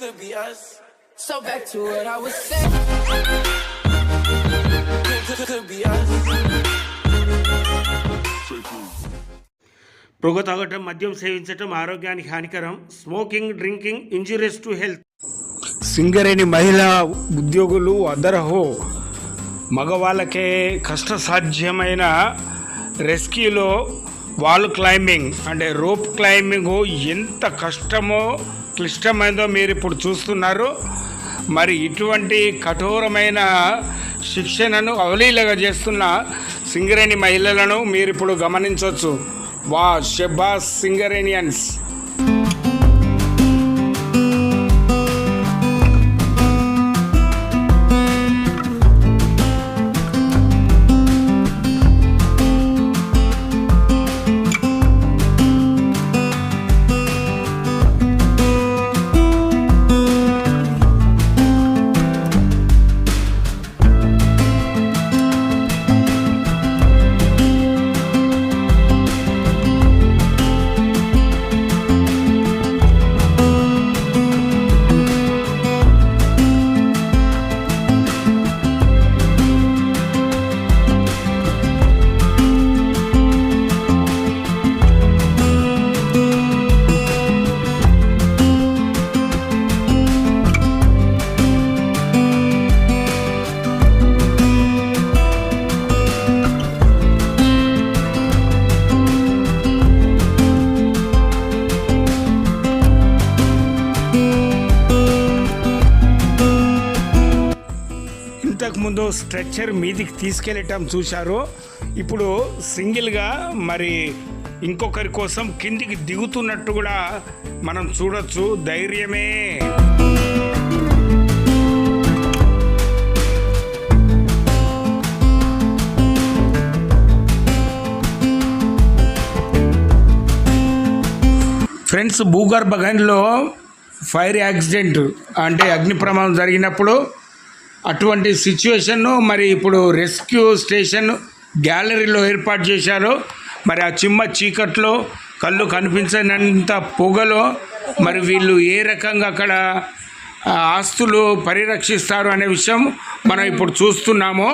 Could be us. So back to what I was saying. Could, could, could be us. పొగ తాగటం మద్యం సేవించటం ఆరోగ్యానికి హానికరం smoking drinking injurious to health Singareni మహిళా ఉద్యోగులు అదరహో మగవాళ్ళకే కష్టసాధ్యమైన రెస్క్యూలో వాల్ క్లైంబింగ్ అంటే రోప్ క్లైంబింగ్ ఎంత కష్టమో క్లిష్టమైందో మీరు ఇప్పుడు చూస్తున్నారు. మరి ఇటువంటి కఠోరమైన శిక్షణను అవలీలగా చేస్తున్న సింగరేణి మహిళలను మీరు ఇప్పుడు గమనించవచ్చు. వా షెబాస్ సింగరేణియన్స్. ఇంతకుముందు స్ట్రెచ్చర్ మీదికి తీసుకెళ్ళటం చూశారు. ఇప్పుడు సింగిల్గా మరి ఇంకొకరి కోసం కిందికి దిగుతున్నట్టు కూడా మనం చూడొచ్చు. ధైర్యమే. ఫ్రెండ్స్ భూగర్భ గనిలో ఫైర్ యాక్సిడెంట్ అంటే అగ్ని ప్రమాదం జరిగినప్పుడు అటువంటి సిచ్యువేషన్ను మరి ఇప్పుడు రెస్క్యూ స్టేషన్ గ్యాలరీలో ఏర్పాటు చేశారు. మరి ఆ చిమ్మ చీకట్లో కళ్ళు కనిపించనంత పొగలో మరి వీళ్ళు ఏ రకంగా అక్కడ ఆస్తులు పరిరక్షిస్తారు అనే విషయం మనం ఇప్పుడు చూస్తున్నాము.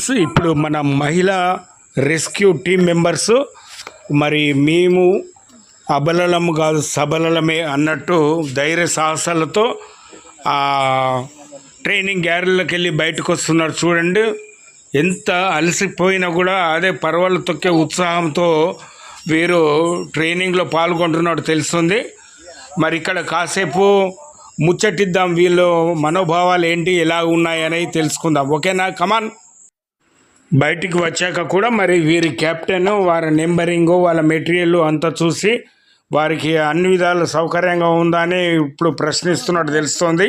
ఫ్రెండ్స్ ఇప్పుడు మన మహిళా రెస్క్యూ టీం మెంబర్స్ మరి మేము అబలలము కాదు సబలమే అన్నట్టు ధైర్య సాహసాలతో ట్రైనింగ్ గ్యారెల్లోకి వెళ్ళి బయటకు వస్తున్నారు చూడండి ఎంత అలసిపోయినా కూడా అదే పర్వాలు తొక్కే ఉత్సాహంతో వీరు ట్రైనింగ్లో పాల్గొంటున్నట్టు తెలుస్తుంది. మరి ఇక్కడ కాసేపు ముచ్చటిద్దాం వీళ్ళు మనోభావాలు ఏంటి ఎలా ఉన్నాయని తెలుసుకుందాం. ఓకేనా? కమాన్. బయటికి వచ్చాక కూడా మరి వీరి కెప్టెన్ వారి నెంబరింగ్ వాళ్ళ మెటీరియల్ అంతా చూసి వారికి అన్ని విధాలు సౌకర్యంగా ఉందా అని ఇప్పుడు ప్రశ్నిస్తున్నట్టు తెలుస్తోంది.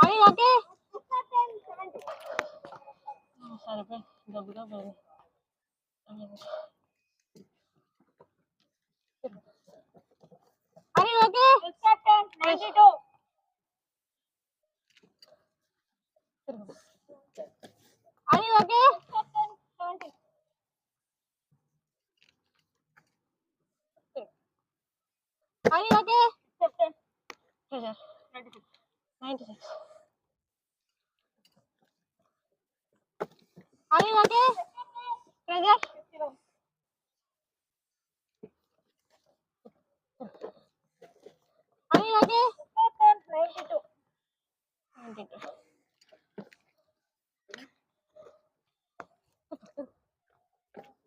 అరే ఓకే 92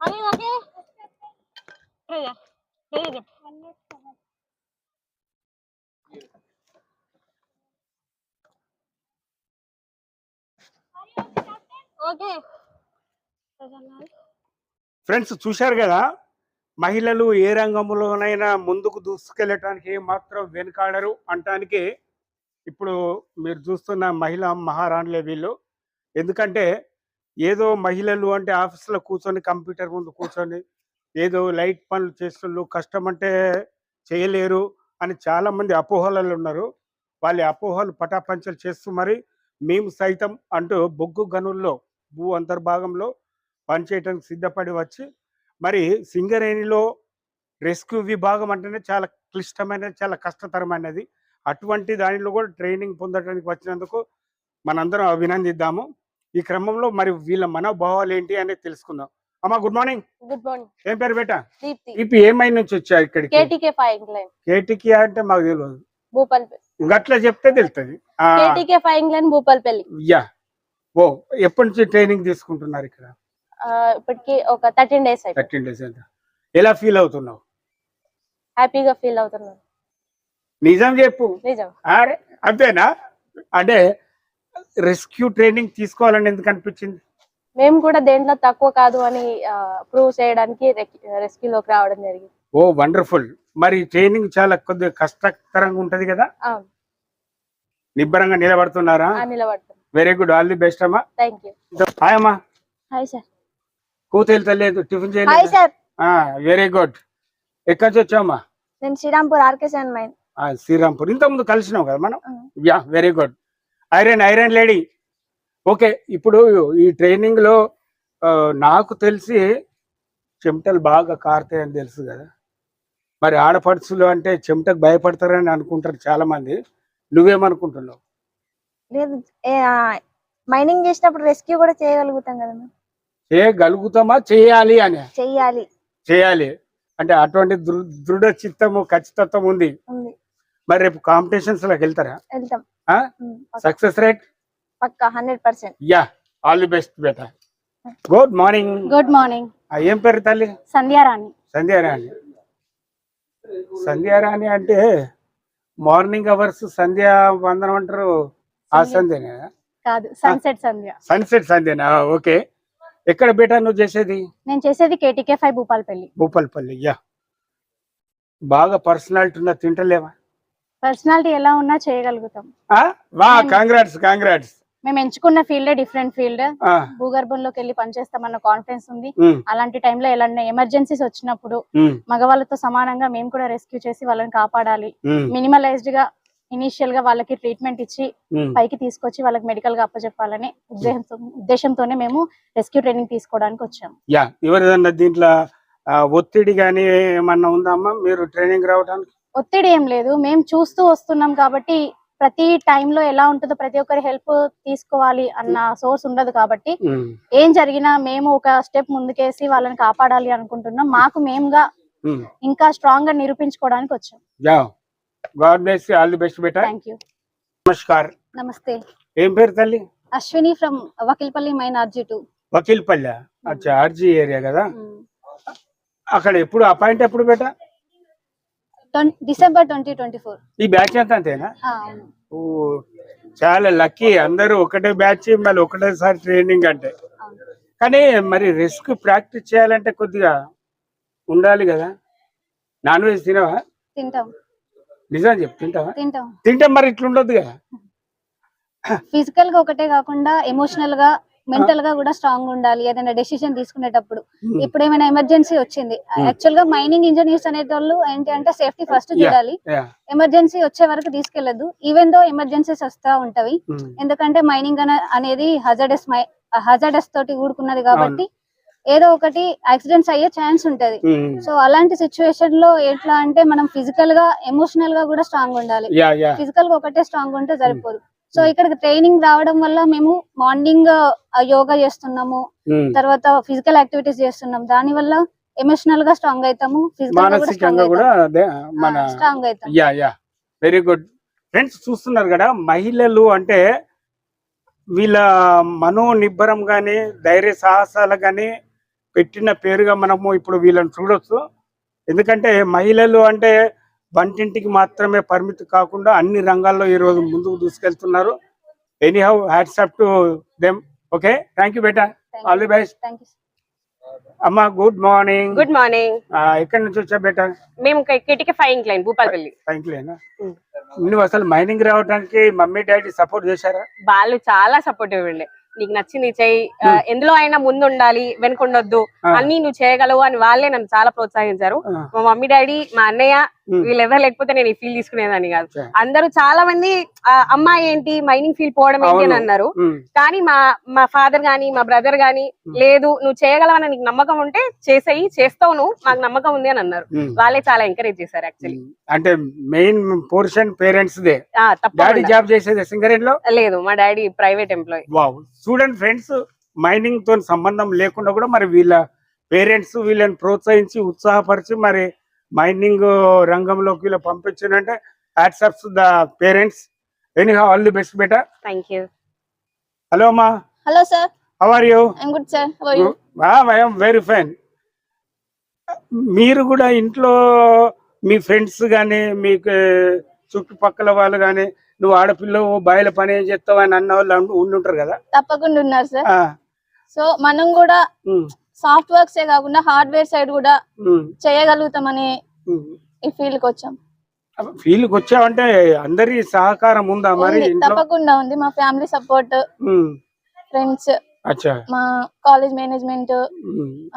అని ఓకే. ఓకే. ఫ్రెండ్స్ చూశారు కదా? మహిళలు ఏ రంగంలోనైనా ముందుకు దూసుకెళ్ళటానికి మాత్రం వెనుకాడరు. అంటానికి ఇప్పుడు మీరు చూస్తున్న మహిళా మహారాణులే వీళ్ళు. ఎందుకంటే ఏదో మహిళలు అంటే ఆఫీస్లో కూర్చొని కంప్యూటర్ ముందు కూర్చొని ఏదో లైట్ పనులు చేస్తున్నారు కష్టం అంటే చేయలేరు అని చాలామంది అపోహలలో ఉన్నారు. వాళ్ళ అపోహలు పటాపంచలు చేస్తూ మరి మేము సైతం అంటూ బొగ్గు గనుల్లో భూ అంతర్భాగంలో పనిచేయడానికి సిద్ధపడి వచ్చి మరి సింగరేణిలో రెస్క్యూ విభాగం అంటేనే చాలా క్లిష్టమైనది చాలా కష్టతరమైనది. అటువంటి దానిలో కూడా ట్రైనింగ్ పొందడానికి వచ్చినందుకు మనందరం అభినందిద్దాము. ఈ క్రమంలో మరి వీళ్ళ మనోభావాలు ఏంటి అనేది తెలుసుకుందాం. అమ్మా గుడ్ మార్నింగ్ గుడ్ మార్నింగ్ ఏం పేరు బేట? దీప్తి. ఇప్పుడు ఏమై నుంచి వచ్చా ఇక్కడికి? కేటీకే ఫైవ్ ఇంగ్లాండ్ కేటికి అంటే మాకు తెలియదు. భూపాల్పల్లి. గట్లా చెప్తే తెలుస్తుంది K T K five incline Bhupalpally. Yeah. ఓ ఎప్పటి నుంచి ట్రైనింగ్ తీసుకుంటున్నారు ఇక్కడ? ఇప్పటికి ఒక థర్టీన్ డేస్ థర్టీన్ డేస్ ఎలా ఫీల్ అవుతున్నావు? హ్యాపీగా ఫీల్ అవుతున్నాను. నిజం చెప్పు. నిజం. అరే అంతేనా? అంటే రెస్క్యూ ట్రైనింగ్ తీసుకోవాలని ఎందుకు అనిపించింది? మేము కూడా దేంట్లో తక్కువ కాదు అని ప్రూవ్ చేయడానికి రెస్క్యూలోకి రావడం జరిగింది. ఓ వండర్ఫుల్. మరి ట్రైనింగ్ చాలా కొద్దిగా కష్టతరంగా ఉంటది కదా? నిబ్బరంగా నిలబడుతున్నారా? నిలబడుతున్నాం. Very good all the best అమ్మా. థ్యాంక్ యూ హాయ్ అమ్మా. హాయ్ సార్ కూతురు తెలియదు టిఫిన్ హాయ్ చేయలేదు వెరీ గుడ్ ఎక్కడి నుంచి వచ్చామా నేను Srirampur R K seven mine. Srirampur. ఇంత ముందు కలిసినాం కదా మనం. Yeah very good iron iron lady. Okay ఇప్పుడు ఈ ట్రైనింగ్లో ఆ, నాకు తెలిసి చెమటలు బాగా కారుతాయని తెలుసు కదా. మరి ఆడపడుచులు అంటే చెమటకు భయపడతారని అనుకుంటారు చాలా మంది నువ్వేమనుకుంటున్నావు? లేదు మైనింగ్ చేసినప్పుడు రెస్క్యూ కూడా చేయగలుగుతాం కదా చేయగలుగుతామా? చేయాలి అని. చెయ్యాలి చేయాలి. అంటే అటువంటి దృఢ చిత్తము ఖచ్చితత్వం ఉంది. మరి రేపు కాంపిటీషన్స్లోకి వెళ్తారా? వెళ్తాం. Success rate Pakka. Hundred percent yeah all the best beta. Good morning good morning ఏం పేరు తల్లి? సంధ్యారాణి. సంధ్యారాణి. సంధ్యారాణి అంటే మార్నింగ్ అవర్స్ సంధ్యా వందనం అంటారు. ఆ సంధ్యనే? కాదు సన్సెట్ సంధ్య. సన్సెట్ సంధ్యనా? ఓకే. ఎక్కడ బేటా నువ్వు చేసేది? నేను చేసేది K T K five Bhupalpally. Bhupalapalli yeah. బాగా పర్సనాలిటీ ఉన్న తింటలేవా? పర్సనాలిటీ ఎలా ఉన్నా చేయగలుగుతాం? వా కాంగ్రాట్స్ కాంగ్రాట్స్ మేము ఎంచుకున్న ఫీల్డ్ డిఫరెంట్ ఫీల్డ్. భూగర్భంలోకి వెళ్ళి పనిచేస్తామన్న కాన్ఫిడెన్స్ ఉంది. అలాంటి టైంలో ఎలాంటి ఎమర్జెన్సీస్ వచ్చినప్పుడు మగవాళ్ళతో సమానంగా మేము కూడా రెస్క్యూ చేసి వాళ్ళని కాపాడాలి. మినిమలైజ్డ్గా ఇనిషియల్గా వాళ్ళకి ట్రీట్మెంట్ ఇచ్చి పైకి తీసుకొచ్చి వాళ్ళకి మెడికల్గా అప్పచెప్పాలని ఉద్దేశంతో ఉద్దేశంతోనే మేము రెస్క్యూ ట్రైనింగ్ తీసుకోవడానికి వచ్చాము. యా ఎవరిదన్నా దీంట్లో ఒత్తిడి కానీ ఏమన్నా ఉందమ్మా? మీరు ట్రైనింగ్ రావడానికి ఒత్తిడి ఏం లేదు. మేము చూస్తూ వస్తున్నాం కాబట్టి ప్రతి టైంలో ఎలా ఉంటుందో ప్రతి ఒక్కరి హెల్ప్ తీసుకోవాలి అన్న సోర్స్ ఉండదు కాబట్టి ఏం జరిగినా మేము ఒక స్టెప్ ముందుకేసి వాళ్ళని కాపాడాలి అనుకుంటున్నాం. మాకు మేముగా. ఇంకా స్ట్రాంగ్గా నిరూపించుకోవడానికి వచ్చాం. నమస్కార్. నమస్తే. ఏం పేరు తల్లి? Ashwini from Vakilpalli mine R G two Vakilpalle. అచ్చా ఆర్జీ ఏరియా కదా. అక్కడ ఎప్పుడు అపాయింట్ ఎప్పుడు బేటా? December twenty twenty four. ఈ బ్యాచ్ అంతా అంతేనా? ఓ చాలా లక్కీ. అందరూ ఒకటే బ్యాచ్ మళ్ళీ ఒకటేసారి ట్రైనింగ్ అంటే. కానీ మరి రిస్క్ ప్రాక్టీస్ చేయాలంటే కొద్దిగా ఉండాలి కదా. నాన్ వెజ్ తినవా? తింటాం. నిజం చెప్పు తింటావా? తింటాం. తింటే మరి ఇట్లుండొద్దు కదా. ఫిజికల్గా ఒకటే కాకుండా ఎమోషనల్గా మెంటల్గా కూడా స్ట్రాంగ్ ఉండాలి ఏదైనా డెసిషన్ తీసుకునేటప్పుడు. ఇప్పుడు ఏమైనా ఎమర్జెన్సీ వచ్చింది యాక్చువల్గా మైనింగ్ ఇంజనీర్స్ అనేటోళ్ళు ఏంటి అంటే సేఫ్టీ ఫస్ట్ చూడాలి. ఎమర్జెన్సీ వచ్చే వరకు తీసుకెళ్ళదు ఈవెన్ దో ఎమర్జెన్సీస్ వస్తా ఉంటవి. ఎందుకంటే మైనింగ్ అనేది హజార్డస్ హజార్డస్ తోటి కూడుకున్నది కాబట్టి ఏదో ఒకటి యాక్సిడెంట్స్ అయ్యే ఛాన్స్ ఉంటది. సో అలాంటి సిచ్యువేషన్లో ఎట్లా అంటే మనం ఫిజికల్గా ఎమోషనల్గా కూడా స్ట్రాంగ్ ఉండాలి. ఫిజికల్గా ఒకటే స్ట్రాంగ్ ఉంటే సరిపోదు. సో ఇక్కడికి ట్రైనింగ్ రావడం వల్ల మేము మార్నింగ్ యోగా చేస్తున్నాము. తర్వాత ఫిజికల్ యాక్టివిటీస్ చేస్తున్నాం దాని వల్ల ఎమోషనల్గా స్ట్రాంగ్ అవుతాము. ఫిజికల్ కూడా స్ట్రాంగ్ మన అవుతాం yeah yeah very good friends చూస్తున్నారు కదా మహిళలు అంటే వీళ్ళ మనోనిబ్బరం కానీ ధైర్య సాహసాలు కానీ పెట్టిన పేరుగా మనము ఇప్పుడు వీళ్ళని చూడొచ్చు. ఎందుకంటే మహిళలు అంటే వంటింటికి మాత్రమే పరిమితి కాకుండా అన్ని రంగాల్లో ఈ రోజు ముందుకు దూసుకెళ్తున్నారు. Anyhow hats off to them okay thank you beta all the best అమ్మా గుడ్ మార్నింగ్ గుడ్ మార్నింగ్ ఎక్కడి నుంచి వచ్చా బేటా? మేము కిటికీ ఫైవ్ ఇంక్లైన్ భూపాలపల్లి. థ్యాంక్లేనా నువ్వు అసలు మైనింగ్ రావడానికి మమ్మీ డాడీ సపోర్ట్ చేశారా? వాళ్ళు చాలా సపోర్టివ్ ఉండే నీకు నచ్చింది చెయ్యి. ఆ, ఎందులో అయినా ముందు ఉండాలి వెనుకుండొద్దు. అన్ని నువ్వు చేయగలవు అని వాళ్ళే నన్ను చాలా ప్రోత్సహించారు. మా మమ్మీ డాడీ మా అన్నయ్య. వీళ్ళు ఎవరు లేకపోతే నేను ఈ ఫీల్ తీసుకునేదాన్ని కాదు. అందరూ చాలా మంది అమ్మాయి ఏంటి మైనింగ్ ఫీల్డ్ పోవడం ఏంటి అని. అన్నారు. ఉమ్, కానీ మా మా ఫాదర్ గాని మా బ్రదర్ గాని లేదు నువ్వు చేయగలవని నీకు నమ్మకం ఉంటే చేసేయి చేస్తావు నువ్వు మాకు నమ్మకం ఉంది అని అన్నారు. వాళ్ళే చాలా ఎంకరేజ్ చేశారు యాక్చువల్లీ. అంటే మెయిన్ పోర్షన్ పేరెంట్స్ దే. డాడీ జాబ్ చేసేది సింగరేట్లో లేదు మా daddy private employee student friends మైనింగ్తో సంబంధం లేకుండా కూడా మరి వీళ్ళ పేరెంట్స్ వీళ్ళని ప్రోత్సహించి ఉత్సాహపరిచి మరి మైనింగ్ రంగంలోకి వీళ్ళు పంపించారంటే hats off the parents. Any all the best beta. Thank you hello అమ్మా. Hello sir. How are you I'm good sir I'm very fine మీరు కూడా ఇంట్లో మీ ఫ్రెండ్స్ కానీ మీకు చుట్టుపక్కల వాళ్ళు కానీ నువ్వు ఆడపిల్లవు బాయిల పని ఏం చేస్తావు అని అన్న వాళ్ళు ఉండి- ఉండి ఉంటారు కదా? తప్పకుండా ఉన్నారు సార్. ఆ, సో మనం కూడా సాఫ్ట్ వర్క్స్ ఏ కాకుండా హార్డ్వేర్ సైడ్ కూడా చేయగలుగుతామని. ఈ ఫీల్డ్కి వచ్చాం ఫీల్డ్కి వచ్చావంటే అందరి సహకారం ఉందా మరి తప్పకుండా ఉంది. మా ఫ్యామిలీ సపోర్ట్ ఫ్రెండ్స్ అచ్చా. మా కాలేజ్ మేనేజ్మెంట్.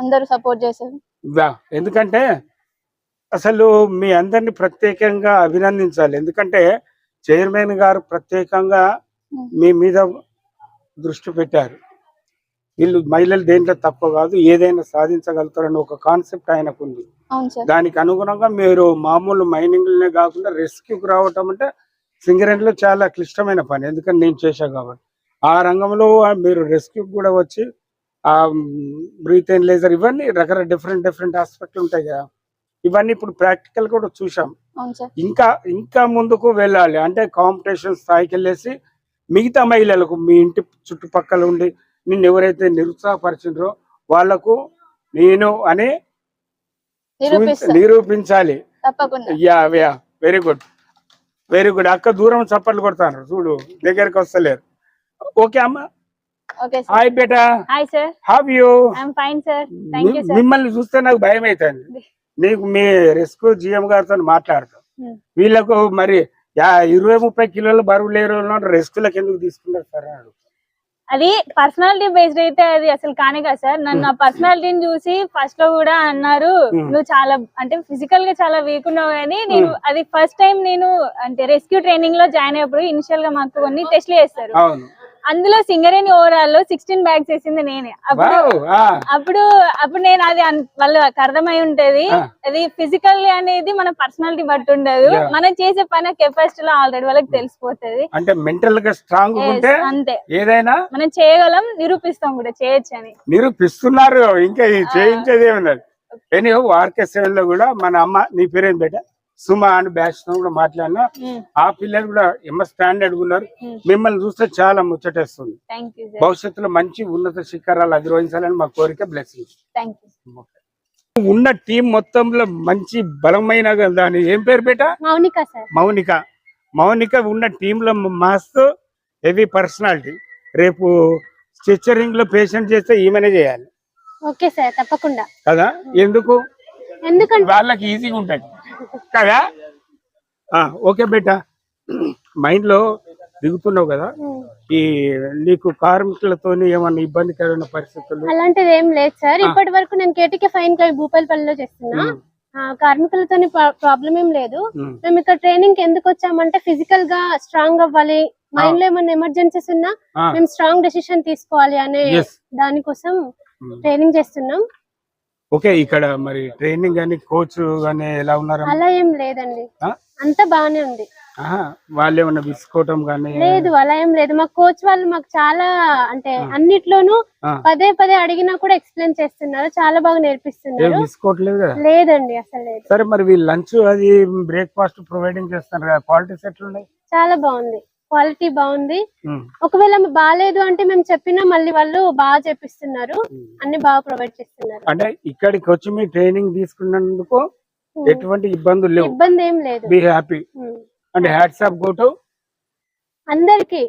అందరూ సపోర్ట్ చేశారు వా ఎందుకంటే అసలు మీ అందరిని ప్రత్యేకంగా అభినందించాలి. ఎందుకంటే చైర్మన్ గారు ప్రత్యేకంగా మీ మీద దృష్టి పెట్టారు. వీళ్ళు మహిళలు దేంట్లో తక్కువ కాదు ఏదైనా సాధించగలుగుతారని ఒక కాన్సెప్ట్ ఆయనకు ఉంది దానికి అనుగుణంగా మీరు మామూలు మైనింగ్లనే కాకుండా రెస్క్యూకి రావటం అంటే సింగరేణిలో చాలా క్లిష్టమైన పని ఎందుకంటే నేను చేశా కాబట్టి. ఆ రంగంలో మీరు రెస్క్యూకి కూడా వచ్చి ఆ బ్రీత్ అండ్ లేజర్ ఇవన్నీ రకరకాల డిఫరెంట్ డిఫరెంట్ ఆస్పెక్ట్లు ఉంటాయి కదా. ఇవన్నీ ఇప్పుడు ప్రాక్టికల్ కూడా చూసాం ఇంకా ఇంకా ముందుకు వెళ్ళాలి. అంటే కాంపిటీషన్ స్థాయికి వెళ్ళేసి మిగతా మహిళలకు మీ ఇంటి చుట్టుపక్కల ఉండి నిన్ను ఎవరైతే నిరుత్సాహపరిచిండ్రో వాళ్ళకు నేను అని నిరూపించాలి. Yeah yeah very good very good అక్క దూరం చప్పట్లు కొడతాను. చూడు దగ్గరికి వస్తలేరు. ఓకే అమ్మ. Hi beta. Hi sir have you fine sir మిమ్మల్ని చూస్తే నాకు భయం అవుతుంది నీకు మీ రెస్క్యూ జిఎం గారితో మాట్లాడతాం. Hmm. వీళ్ళకు మరి ఇరవై ముప్పై కిలోల బరువు లేరు రెస్క్యూలకు ఎందుకు తీసుకున్నారు సార్ అని అడుగుతా. అది పర్సనాలిటీ బేస్డ్ అయితే అది అసలు కానే కదా సార్. నన్ను ఆ పర్సనాలిటీని చూసి ఫస్ట్లో కూడా అన్నారు Hmm. నువ్వు చాలా అంటే ఫిజికల్గా చాలా వీక్ ఉన్నావు కానీ నేను అది ఫస్ట్ టైం నేను అంటే రెస్క్యూ ట్రైనింగ్లో జాయిన్ అయినప్పుడు ఇనిషియల్గా మాకు కొన్ని టెస్ట్లు చేస్తారు. అందులో సింగరేణి ఓవరాల్లో సిక్స్టీన్ బ్యాగ్స్ వేసింది నేనే. అప్పుడు అప్పుడు అప్పుడు నేను అది వాళ్ళకి అర్థమై ఉంటది. అది ఫిజికల్ అనేది మన పర్సనాలిటీ బట్టి ఉండదు. మనం చేసే పని కెపాసిటీ లో ఆల్రెడీ వాళ్ళకి తెలిసిపోతది. అంటే మెంటల్గా స్ట్రాంగ్ ఉంటే అంతే. ఏదైనా మనం చేయగలం నిరూపిస్తాం కూడా చేయొచ్చు అని నిరూపిస్తున్నారు. ఇంకా చేయించేది ఏమన్నది ఎనీ ఆర్కే సెవెన్లో కూడా మన అమ్మ నీ పేరేం బేట? సుమ అని బ్యాచ్తో కూడా మాట్లాడినా. ఆ పిల్లలు కూడా ఎమ్మ స్టాండర్డ్ ఉన్నారు. మిమ్మల్ని చూస్తే చాలా ముచ్చటేస్తుంది. భవిష్యత్తులో మంచి ఉన్నత శిఖరాలు అధిరోహించాలని మా కోరిక యూ ఉన్న టీం మొత్తంలో మంచి బలమైన దాని ఏం పేరు బేట? మౌనిక మౌనిక. మౌనిక ఉన్న టీంలో మస్తు హెవీ పర్సనాలిటీ రేపు స్టిచ్చరింగ్లో పేషెంట్ చేస్తే ఈమెనే చేయాలి. ఓకే సార్ తప్పకుండా. కదా? ఎందుకు? ఎందుకంటే వాళ్ళకి ఈజీగా ఉంటుంది. కదా? ఆ, ఓకే బేట. మైండ్లో దిగుతున్నావు కదా? ఈ నీకు కార్మికులతో ఏమన్నా ఇబ్బందికరమైన పరిస్థితులు? అలాంటిది ఏం లేదు సార్. ఇప్పటి వరకు నేను కేటీకే ఫైన్ కై భూపాలపల్లిలో చేస్తున్నా. ఆ, కార్మికులతో ప్రాబ్లం ఏం లేదు. మేము ఇక్కడ ట్రైనింగ్ ఎందుకు వచ్చామంటే ఫిజికల్గా స్ట్రాంగ్ అవ్వాలి. మైండ్లో ఏమైనా ఎమర్జెన్సీస్ ఉన్నా. మేము స్ట్రాంగ్ డెసిషన్ తీసుకోవాలి అనే. దానికోసం ట్రైనింగ్ చేస్తున్నాం. ఓకే ఇక్కడ మరి ట్రైనింగ్ కానీ కోచ్ కానీ ఎలా ఉన్నారు అలా ఏం లేదండి. ఆ? అంతా బాగానే ఉంది. ఆహా, వాళ్ళు ఏమన్నా విసుకోవటం కానీ లేదు అలా ఏం లేదు. మా కోచ్ వాళ్ళు మాకు చాలా అంటే అన్నిట్లోనూ ఆ. పదే పదే అడిగినా కూడా ఎక్స్ప్లెయిన్ చేస్తున్నారు. చాలా బాగా ఏం నేర్పిస్తున్నారు. విసుకోవట్లేదు కదా? లేదండి అసలు లేదు. సరే మరి వీళ్ళు లంచ్ అది బ్రేక్ఫాస్ట్ ప్రొవైడింగ్ చేస్తారు కదా? క్వాలిటీస్ ఎట్లున్నాయి చాలా బాగుంది. క్వాలిటీ బాగుంది. ఒకవేళ బాగాలేదు అంటే మేము చెప్పినా మళ్ళీ వాళ్ళు బాగా చేపిస్తున్నారు. అన్ని బాగా ప్రొవైడ్ చేస్తున్నారు. అంటే ఇక్కడికి వచ్చి మీ ట్రైనింగ్ తీసుకున్నందుకు ఎటువంటి ఇబ్బందులు లేవు. ఇబ్బంది ఏం లేదు. Be happy. అంటే హ్యాట్స్ ఆఫ్ గో టు అందరికి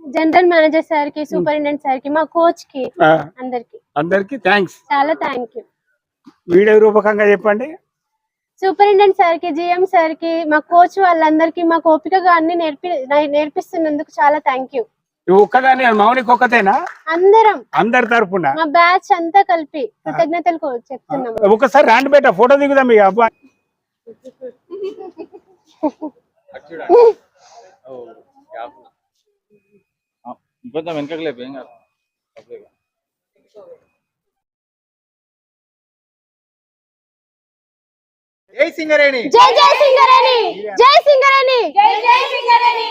జనరల్ మేనేజర్ సార్కి సూపరింటెండెంట్ సార్కి మా కోచ్కి అందరికి. అందరికి థ్యాంక్స్ చాలా థ్యాంక్ యూ వీడియో రూపకంగా చెప్పండి. సూపరింటెండెంట్ సార్కి జిఎం సార్కి మా కోచ్ వాళ్ళందరికి మాకు ఓపికగా అన్ని నేర్పి నేర్పిస్తున్నందుకు చాలా థ్యాంక్ యూ. నువ్వు ఒక్కదాని మౌనికి ఒక్కతేనా? అందరం. అందరి తరపున మా బ్యాచ్ అంతా కలిపి కృతజ్ఞతలు చెప్తున్నాం. ఒకసారి రాండి బేట ఫోటో దిగుదాం మీ అబ్బా? ఇంకొంచెం వెనకకి లేపు ఏం కాదు. జై సింగరేణి. జై జై సింగరేణి. జై సింగరేణి. జై జై సింగరేణి.